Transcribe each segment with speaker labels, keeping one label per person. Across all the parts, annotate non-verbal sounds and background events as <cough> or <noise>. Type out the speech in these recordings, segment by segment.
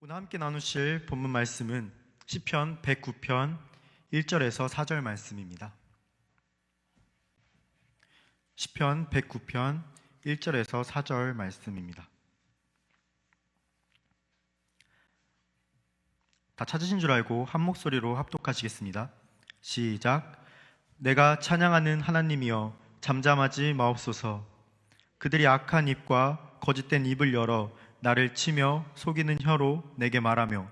Speaker 1: 오늘 함께 나누실 본문 말씀은 시편 109편 1절에서 4절 말씀입니다. 시편 109편 1절에서 4절 말씀입니다. 다 찾으신 줄 알고 한 목소리로 합독하시겠습니다. 시작. 내가 찬양하는 하나님이여 잠잠하지 마옵소서. 그들이 악한 입과 거짓된 입을 열어 나를 치며 속이는 혀로 내게 말하며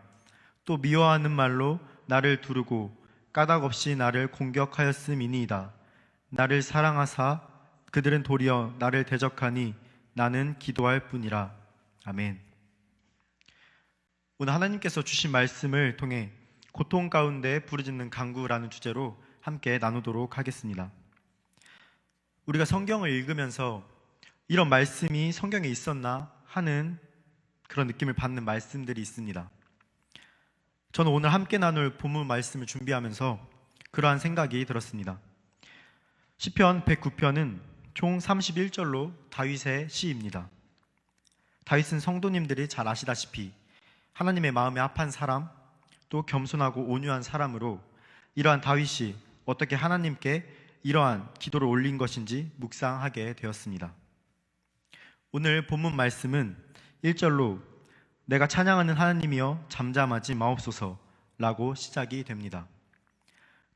Speaker 1: 또 미워하는 말로 나를 두르고 까닭 없이 나를 공격하였음이니이다. 나를 사랑하사 그들은 도리어 나를 대적하니 나는 기도할 뿐이라. 아멘. 오늘 하나님께서 주신 말씀을 통해 고통 가운데 부르짖는 강구라는 주제로 함께 나누도록 하겠습니다. 우리가 성경을 읽으면서 이런 말씀이 성경에 있었나 하는 그런 느낌을 받는 말씀들이 있습니다. 저는 오늘 함께 나눌 본문 말씀을 준비하면서 그러한 생각이 들었습니다. 시편 109편은 총 31절로 다윗의 시입니다. 다윗은 성도님들이 잘 아시다시피 하나님의 마음에 합한 사람, 또 겸손하고 온유한 사람으로 이러한 다윗이 어떻게 하나님께 이러한 기도를 올린 것인지 묵상하게 되었습니다. 오늘 본문 말씀은 1절로 내가 찬양하는 하나님이여 잠잠하지 마옵소서라고 시작이 됩니다.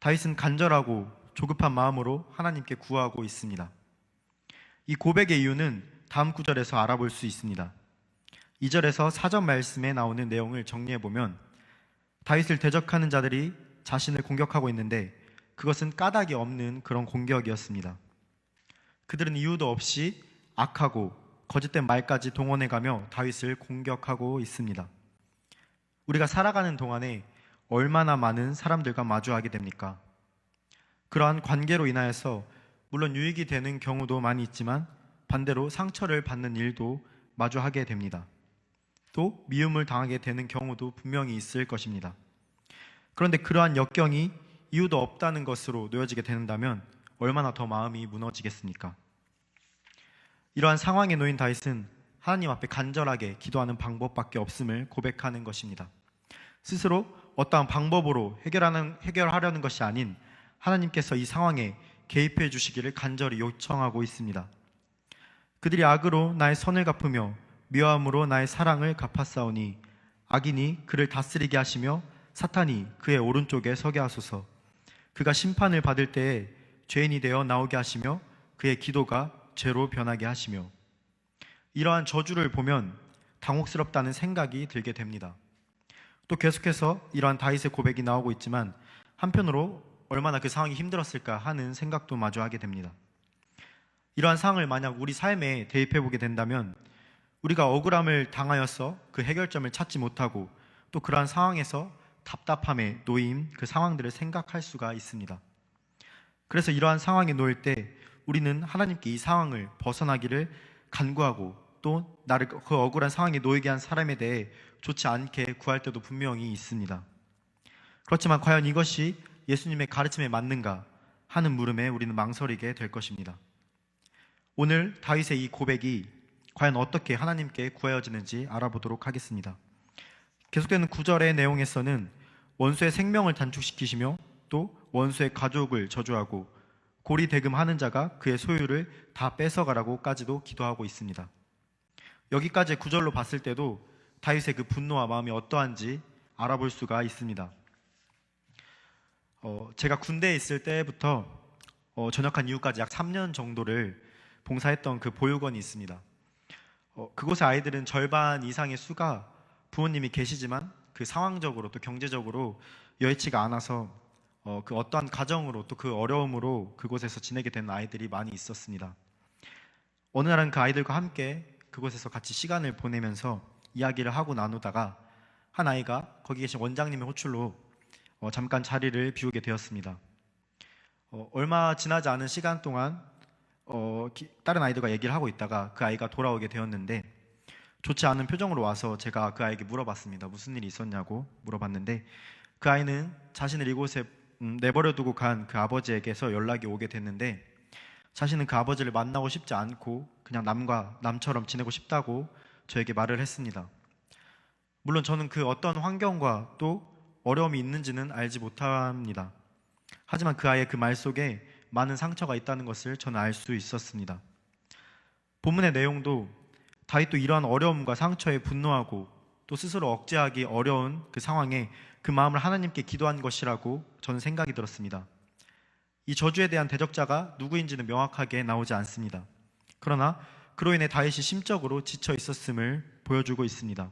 Speaker 1: 다윗은 간절하고 조급한 마음으로 하나님께 구하고 있습니다. 이 고백의 이유는 다음 구절에서 알아볼 수 있습니다. 2절에서 4절 말씀에 나오는 내용을 정리해 보면 다윗을 대적하는 자들이 자신을 공격하고 있는데 그것은 까닭이 없는 그런 공격이었습니다. 그들은 이유도 없이 악하고 거짓된 말까지 동원해 가며 다윗을 공격하고 있습니다. 우리가 살아가는 동안에 얼마나 많은 사람들과 마주하게 됩니까? 그러한 관계로 인하여서 물론 유익이 되는 경우도 많이 있지만 반대로 상처를 받는 일도 마주하게 됩니다. 또 미움을 당하게 되는 경우도 분명히 있을 것입니다. 그런데 그러한 역경이 이유도 없다는 것으로 놓여지게 된다면 얼마나 더 마음이 무너지겠습니까? 이러한 상황에 놓인 다윗은 하나님 앞에 간절하게 기도하는 방법밖에 없음을 고백하는 것입니다. 스스로 어떠한 방법으로 해결하는, 해결하려는 것이 아닌 하나님께서 이 상황에 개입해 주시기를 간절히 요청하고 있습니다. 그들이 악으로 나의 선을 갚으며 미워함으로 나의 사랑을 갚았사오니 악인이 그를 다스리게 하시며 사탄이 그의 오른쪽에 서게 하소서. 그가 심판을 받을 때에 죄인이 되어 나오게 하시며 그의 기도가 죄로 변하게 하시며 이러한 저주를 보면 당혹스럽다는 생각이 들게 됩니다. 또 계속해서 이러한 다윗의 고백이 나오고 있지만 한편으로 얼마나 그 상황이 힘들었을까 하는 생각도 마주 하게 됩니다. 이러한 상황을 만약 우리 삶에 대입해 보게 된다면 우리가 억울함을 당하여서 그 해결점을 찾지 못하고 또 그러한 상황에서 답답함에 놓인 그 상황들을 생각할 수가 있습니다. 그래서 이러한 상황에 놓일 때 우리는 하나님께 이 상황을 벗어나기를 간구하고 또 나를 그 억울한 상황에 놓이게 한 사람에 대해 좋지 않게 구할 때도 분명히 있습니다. 그렇지만 과연 이것이 예수님의 가르침에 맞는가 하는 물음에 우리는 망설이게 될 것입니다. 오늘 다윗의 이 고백이 과연 어떻게 하나님께 구하여지는지 알아보도록 하겠습니다. 계속되는 구절의 내용에서는 원수의 생명을 단축시키시며 또 원수의 가족을 저주하고 고리 대금 하는 자가 그의 소유를 다 뺏어가라고까지도 기도하고 있습니다. 여기까지 구절로 봤을 때도 다윗의 그 분노와 마음이 어떠한지 알아볼 수가 있습니다. 어, 제가 군대에 있을 때부터 어, 전역한 이후까지 약 3년 정도를 봉사했던 그 보육원이 있습니다. 어, 그곳의 아이들은 절반 이상의 수가 부모님이 계시지만 그 상황적으로 또 경제적으로 여의치가 않아서 어, 그 어떠한 가정으로 또 그 어려움으로 그곳에서 지내게 된 아이들이 많이 있었습니다. 어느 날은 그 아이들과 함께 그곳에서 같이 시간을 보내면서 이야기를 하고 나누다가 한 아이가 거기 계신 원장님의 호출로 어, 잠깐 자리를 비우게 되었습니다. 어, 얼마 지나지 않은 시간 동안 어, 기- 다른 아이들과 얘기를 하고 있다가 그 아이가 돌아오게 되었는데 좋지 않은 표정으로 와서 제가 그 아이에게 물어봤습니다. 무슨 일이 있었냐고 물어봤는데 그 아이는 자신을 이곳에 음, 내버려 두고 간 그 아버지에게서 연락이 오게 됐는데 자신은 그 아버지를 만나고 싶지 않고 그냥 남과 남처럼 지내고 싶다고 저에게 말을 했습니다. 물론 저는 그 어떤 환경과 또 어려움이 있는지는 알지 못합니다. 하지만 그 아이의 그 말 속에 많은 상처가 있다는 것을 저는 알 수 있었습니다. 본문의 내용도 다윗도 이러한 어려움과 상처에 분노하고 또 스스로 억제하기 어려운 그 상황에 그 마음을 하나님께 기도한 것이라고 저는 생각이 들었습니다. 이 저주에 대한 대적자가 누구인지는 명확하게 나오지 않습니다. 그러나 그로 인해 다윗이 심적으로 지쳐 있었음을 보여주고 있습니다.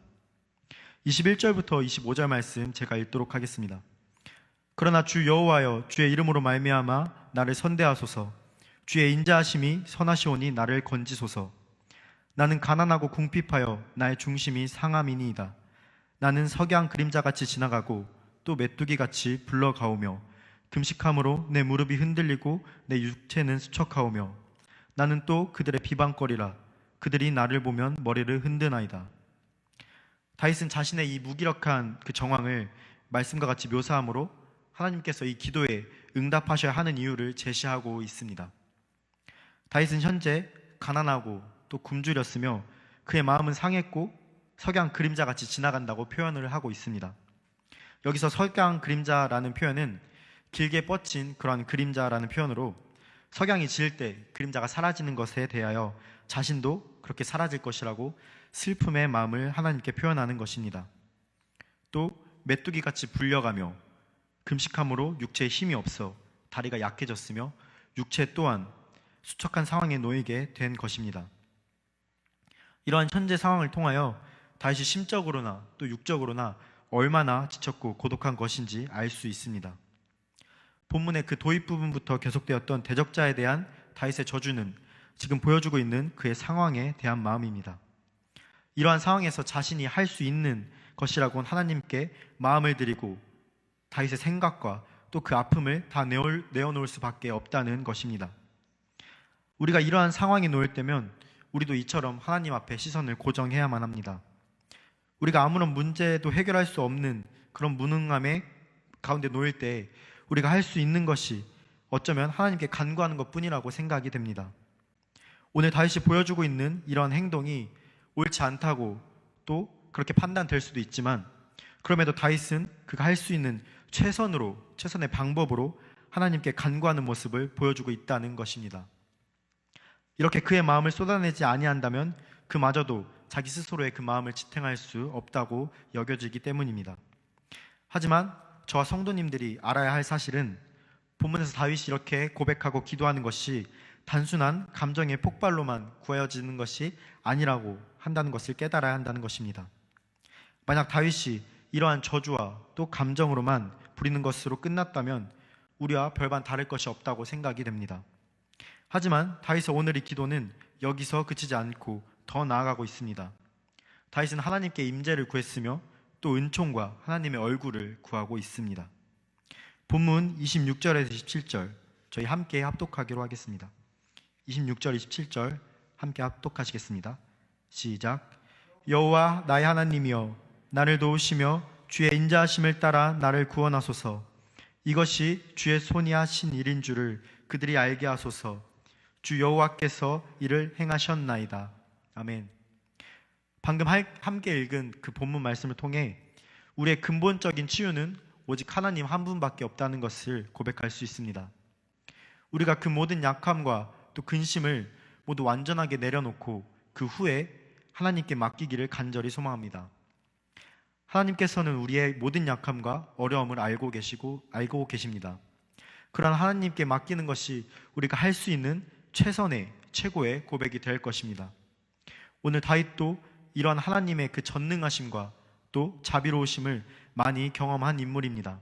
Speaker 1: 21절부터 25절 말씀 제가 읽도록 하겠습니다. 그러나 주 여호와여 주의 이름으로 말미암아 나를 선대하소서 주의 인자하심이 선하시오니 나를 건지소서 나는 가난하고 궁핍하여 나의 중심이 상함이니이다 나는 석양 그림자같이 지나가고 또 메뚜기같이 불러가오며 금식함으로 내 무릎이 흔들리고 내 육체는 수척하오며 나는 또 그들의 비방거리라 그들이 나를 보면 머리를 흔드나이다 다윗은 자신의 이 무기력한 그 정황을 말씀과 같이 묘사함으로 하나님께서 이 기도에 응답하셔야 하는 이유를 제시하고 있습니다. 다윗은 현재 가난하고 또 굶주렸으며 그의 마음은 상했고 석양 그림자 같이 지나간다고 표현을 하고 있습니다. 여기서 석양 그림자라는 표현은 길게 뻗친 그런 그림자라는 표현으로 석양이 질 때 그림자가 사라지는 것에 대하여 자신도 그렇게 사라질 것이라고 슬픔의 마음을 하나님께 표현하는 것입니다. 또 메뚜기 같이 불려가며 금식함으로 육체에 힘이 없어 다리가 약해졌으며 육체 또한 수척한 상황에 놓이게 된 것입니다. 이러한 현재 상황을 통하여 다시 심적으로나 또 육적으로나 얼마나 지쳤고 고독한 것인지 알 수 있습니다. 본문의 그 도입 부분부터 계속되었던 대적자에 대한 다윗의 저주는 지금 보여주고 있는 그의 상황에 대한 마음입니다. 이러한 상황에서 자신이 할 수 있는 것이라고 하나님께 마음을 드리고 다윗의 생각과 또 그 아픔을 다 내어놓을 수밖에 없다는 것입니다. 우리가 이러한 상황에 놓일 때면 우리도 이처럼 하나님 앞에 시선을 고정해야만 합니다. 우리가 아무런 문제도 해결할 수 없는 그런 무능함의 가운데 놓일 때 우리가 할 수 있는 것이 어쩌면 하나님께 간구하는 것 뿐이라고 생각이 됩니다. 오늘 다윗이 보여주고 있는 이런 행동이 옳지 않다고 또 그렇게 판단될 수도 있지만 그럼에도 다윗은 그가 할 수 있는 최선으로 최선의 방법으로 하나님께 간구하는 모습을 보여주고 있다는 것입니다. 이렇게 그의 마음을 쏟아내지 아니한다면 그마저도 자기 스스로의 그 마음을 지탱할 수 없다고 여겨지기 때문입니다. 하지만 저와 성도님들이 알아야 할 사실은 본문에서 다윗이 이렇게 고백하고 기도하는 것이 단순한 감정의 폭발로만 구해지는 것이 아니라고 한다는 것을 깨달아야 한다는 것입니다. 만약 다윗이 이러한 저주와 또 감정으로만 부리는 것으로 끝났다면 우리와 별반 다를 것이 없다고 생각이 됩니다. 하지만 다윗의 오늘의 기도는 여기서 그치지 않고 더 나아가고 있습니다. 다윗은 하나님께 임재를 구했으며 또 은총과 하나님의 얼굴을 구하고 있습니다. 본문 26절에서 27절 저희 함께 합독하기로 하겠습니다. 26절 27절 함께 합독하시겠습니다. 시작. 여호와 나의 하나님이여 나를 도우시며 주의 인자하심을 따라 나를 구원하소서. 이것이 주의 손이 하신 일인 줄을 그들이 알게 하소서. 주 여호와께서 이를 행하셨나이다. 아멘. 방금 함께 읽은 그 본문 말씀을 통해 우리의 근본적인 치유는 오직 하나님 한 분밖에 없다는 것을 고백할 수 있습니다. 우리가 그 모든 약함과 또 근심을 모두 완전하게 내려놓고 그 후에 하나님께 맡기기를 간절히 소망합니다. 하나님께서는 우리의 모든 약함과 어려움을 알고 계시고 알고 계십니다. 그러한 하나님께 맡기는 것이 우리가 할 수 있는 최선의 최고의 고백이 될 것입니다. 오늘 다윗도 이러한 하나님의 그 전능하심과 또 자비로우심을 많이 경험한 인물입니다.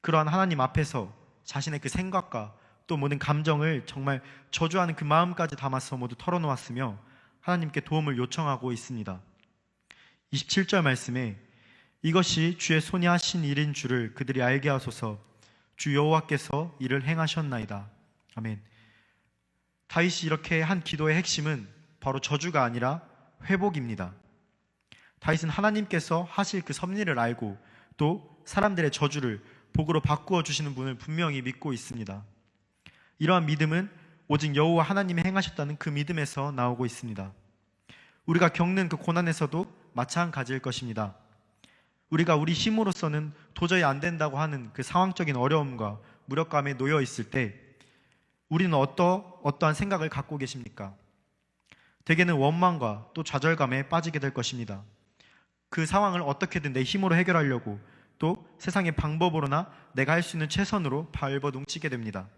Speaker 1: 그러한 하나님 앞에서 자신의 그 생각과 또 모든 감정을 정말 저주하는 그 마음까지 담아서 모두 털어놓았으며 하나님께 도움을 요청하고 있습니다. 27절 말씀에 이것이 주의 손이 하신 일인 줄을 그들이 알게 하소서 주 여호와께서 이를 행하셨나이다. 아멘. 다윗이 이렇게 한 기도의 핵심은 바로 저주가 아니라 회복입니다. 다윗은 하나님께서 하실 그 섭리를 알고 또 사람들의 저주를 복으로 바꾸어 주시는 분을 분명히 믿고 있습니다. 이러한 믿음은 오직 여호와 하나님이 행하셨다는 그 믿음에서 나오고 있습니다. 우리가 겪는 그 고난에서도 마찬가지일 것입니다. 우리가 우리 힘으로서는 도저히 안 된다고 하는 그 상황적인 어려움과 무력감에 놓여 있을 때 우리는 어떠, 어떠한 생각을 갖고 계십니까? 대개는 원망과 또 좌절감에 빠지게 될 것입니다. 그 상황을 어떻게든 내 힘으로 해결하려고 또 세상의 방법으로나 내가 할 수 있는 최선으로 발버둥치게 됩니다.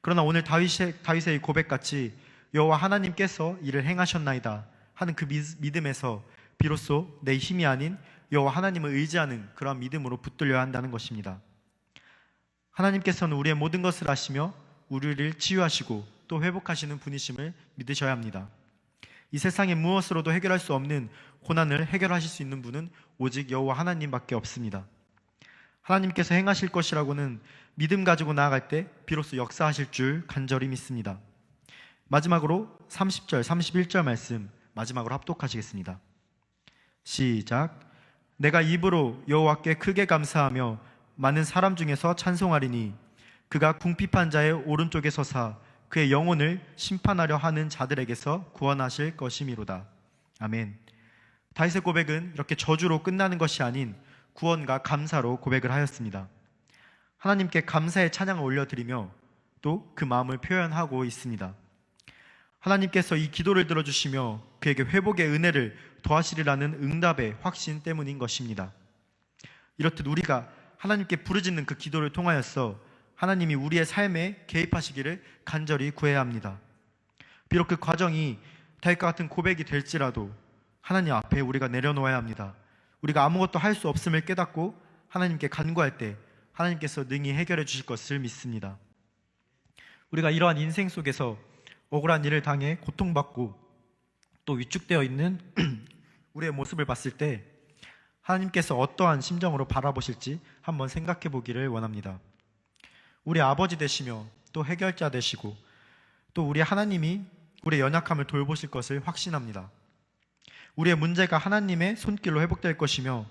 Speaker 1: 그러나 오늘 다윗의, 다윗의 이 고백같이 여호와 하나님께서 이를 행하셨나이다 하는 그 믿- 믿음에서 비로소 내 힘이 아닌 여호와 하나님을 의지하는 그러한 믿음으로 붙들려야 한다는 것입니다. 하나님께서는 우리의 모든 것을 아시며 우리를 치유하시고 또 회복하시는 분이심을 믿으셔야 합니다. 이 세상의 무엇으로도 해결할 수 없는 고난을 해결하실 수 있는 분은 오직 여호와 하나님밖에 없습니다. 하나님께서 행하실 것이라고는 믿음 가지고 나아갈 때 비로소 역사하실 줄 간절히 믿습니다. 마지막으로 30절, 31절 말씀 마지막으로 합독하시겠습니다. 시작. 내가 입으로 여호와께 크게 감사하며 많은 사람 중에서 찬송하리니 그가 궁핍한 자의 오른쪽에 서사 그의 영혼을 심판하려 하는 자들에게서 구원하실 것이미로다. 아멘. 다윗의 고백은 이렇게 저주로 끝나는 것이 아닌 구원과 감사로 고백을 하였습니다. 하나님께 감사의 찬양을 올려드리며 또 그 마음을 표현하고 있습니다. 하나님께서 이 기도를 들어주시며 그에게 회복의 은혜를 더하시리라는 응답의 확신 때문인 것입니다. 이렇듯 우리가 하나님께 부르짖는 그 기도를 통하여서 하나님이 우리의 삶에 개입하시기를 간절히 구해야 합니다. 비록 그 과정이 다윗과 같은 고백이 될지라도 하나님 앞에 우리가 내려놓아야 합니다. 우리가 아무것도 할 수 없음을 깨닫고 하나님께 간구할 때 하나님께서 능히 해결해 주실 것을 믿습니다. 우리가 이러한 인생 속에서 억울한 일을 당해 고통받고 또 위축되어 있는 <clears throat> 우리의 모습을 봤을 때 하나님께서 어떠한 심정으로 바라보실지 한번 생각해 보기를 원합니다. 우리 아버지 되시며 또 해결자 되시고 또 우리 하나님이 우리의 연약함을 돌보실 것을 확신합니다. 우리의 문제가 하나님의 손길로 회복될 것이며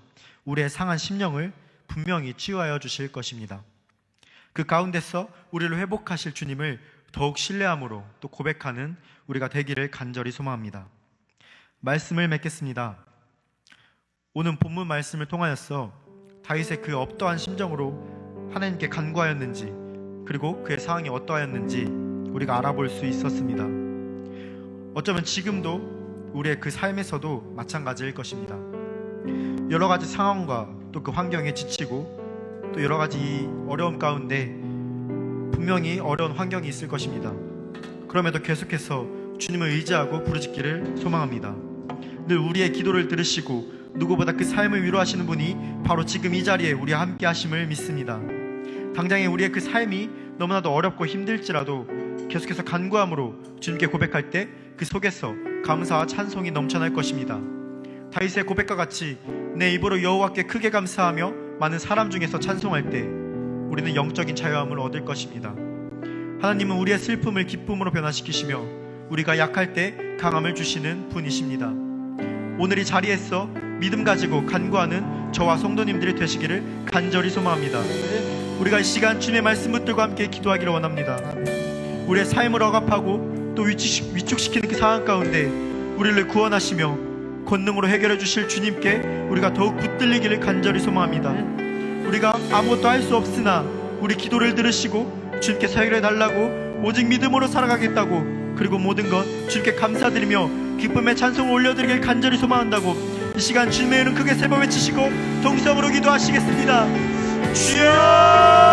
Speaker 1: 우리의 상한 심령을 분명히 치유하여 주실 것입니다. 그 가운데서 우리를 회복하실 주님을 더욱 신뢰함으로 또 고백하는 우리가 되기를 간절히 소망합니다. 말씀을 맺겠습니다. 오늘 본문 말씀을 통하여서 다윗의 그 어떠한 심정으로 하나님께 간구하였는지 그리고 그의 상황이 어떠하였는지 우리가 알아볼 수 있었습니다. 어쩌면 지금도 우리의 그 삶에서도 마찬가지일 것입니다. 여러 가지 상황과 또 그 환경에 지치고 또 여러 가지 이 어려움 가운데 분명히 어려운 환경이 있을 것입니다. 그럼에도 계속해서 주님을 의지하고 부르짖기를 소망합니다. 늘 우리의 기도를 들으시고 누구보다 그 삶을 위로하시는 분이 바로 지금 이 자리에 우리와 함께 하심을 믿습니다. 당장에 우리의 그 삶이 너무나도 어렵고 힘들지라도 계속해서 간구함으로 주님께 고백할 때 그 속에서 감사와 찬송이 넘쳐날 것입니다. 다윗의 고백과 같이 내 입으로 여호와께 크게 감사하며 많은 사람 중에서 찬송할 때 우리는 영적인 자유함을 얻을 것입니다. 하나님은 우리의 슬픔을 기쁨으로 변화시키시며 우리가 약할 때 강함을 주시는 분이십니다. 오늘 이 자리에서 믿음 가지고 간구하는 저와 성도님들이 되시기를 간절히 소망합니다. 우리가 이 시간 주님의 말씀 붙들고 함께 기도하기를 원합니다. 우리의 삶을 억압하고 또 위축, 위축시키는 그 상황 가운데 우리를 구원하시며 권능으로 해결해 주실 주님께 우리가 더욱 붙들리기를 간절히 소망합니다. 우리가 아무것도 할 수 없으나 우리 기도를 들으시고 주님께서 해결해 달라고 오직 믿음으로 살아가겠다고 그리고 모든 것 주님께 감사드리며 기쁨의 찬송을 올려드리길 간절히 소망한다고 이 시간 주님의 이름 크게 세번 외치시고 동성으로 기도하시겠습니다. Show!